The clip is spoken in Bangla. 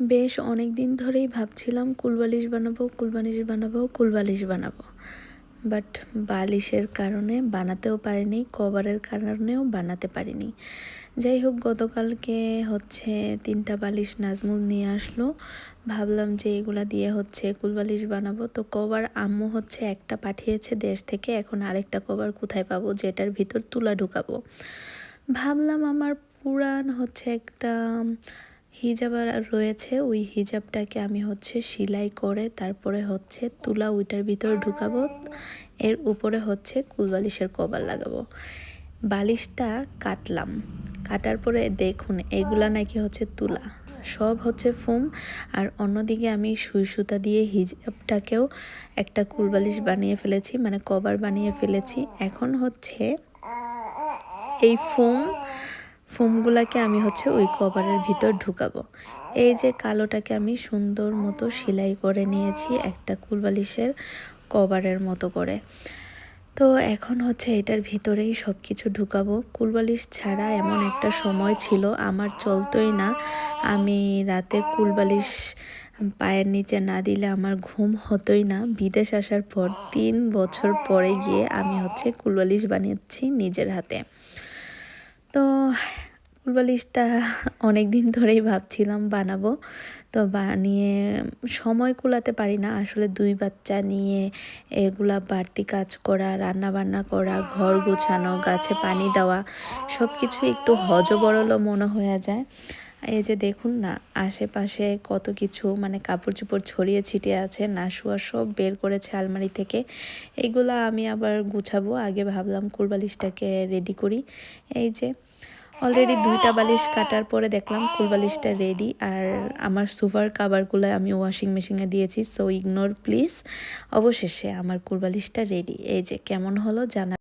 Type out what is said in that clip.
বেশ অনেক দিন ধরেই ভাবছিলাম কুলবালিশ বানাবো কুলবালিশ বানাবো কুলবালিশ বানাবো। বাট বালিশের কারণে বানাতেও পারিনি, কভারের কারণেও বানাতে পারিনি। যাই হোক, গতকালকে হচ্ছে তিনটা বালিশ নাজমুল নিয়ে আসলো। ভাবলাম যে এগুলা দিয়ে হচ্ছে কুলবালিশ বানাবো। তো কভার আম্মু হচ্ছে একটা পাঠিয়েছে দেশ থেকে, এখন আরেকটা কভার কোথায় পাবো যেটার ভিতর তুলা ঢুকাবো। ভাবলাম আমার পুরান হচ্ছে একটা হিজাব রয়েছে, ওই হিজাবটাকে আমি হচ্ছে সেলাই করে তারপরে হচ্ছে তুলা ওইটার ভিতরে ঢুকাবো, এর উপরে হচ্ছে কুলবালিশের কভার লাগাবো। বালিশটা কাটলাম, কাটার পরে দেখুন এগুলা নাকি হচ্ছে তুলা, সব হচ্ছে ফোম, আর অন্যদিকে আমি সুই সুতা দিয়ে হিজাবটাকেও একটা কুলবালিশ বানিয়ে ফেলেছি মানে কভার বানিয়ে ফেলেছি। এখন হচ্ছে এই ফোম ফোমগুলাকে আমি হচ্ছে ওই কভারের ভিতর ঢুকাবো। এই যে কালোটাকে আমি সুন্দর মতো সেলাই করে নিয়েছি একটা কুলবালিশের কভারের মতো করে। তো এখন হচ্ছে এটার ভিতরেই সব কিছু ঢুকাবো। কুলবালিশ ছাড়া এমন একটা সময় ছিল, আমার চলতোই না। আমি রাতে কুলবালিশ পায়ের নিচে না দিলে আমার ঘুম হতোই না। বিদেশ আসার পর তিন বছর পরে গিয়ে আমি হচ্ছে কুলবালিশ বানিয়েছি নিজের হাতে। তো ফুলবালিশটা অনেক দিন ধরেই ভাবছিলাম বানাবো। তো বানিয়ে সময় কুলাতে পারি না। আসলে দুই বাচ্চা নিয়ে এগুলা বাড়তি কাজ করা রান্না বান্না করা, ঘর গোছানো, গাছে পানি দেওয়া সব কিছু একটু হজবরল মনে হয়ে যায়। এই যে দেখুন না, আশেপাশে কত কিছু মানে কাপড় চোপড় ছড়িয়ে ছিটিয়ে আছে না নাশুয়া সব বের করেছে আলমারি থেকে। এইগুলা আমি আবার গুছাবো। আগে ভাবলাম কুলবালিশটাকে রেডি করি। এই যে অলরেডি দুইটা বালিশ কাটার পরে দেখলাম কুল বালিশটা রেডি আর আমার সোফার কাভারগুলো আমি ওয়াশিং মেশিনে দিয়েছি সো ইগনোর প্লিজ অবশেষে আমার কুল বালিশটা রেডি এই যে কেমন হলো জানা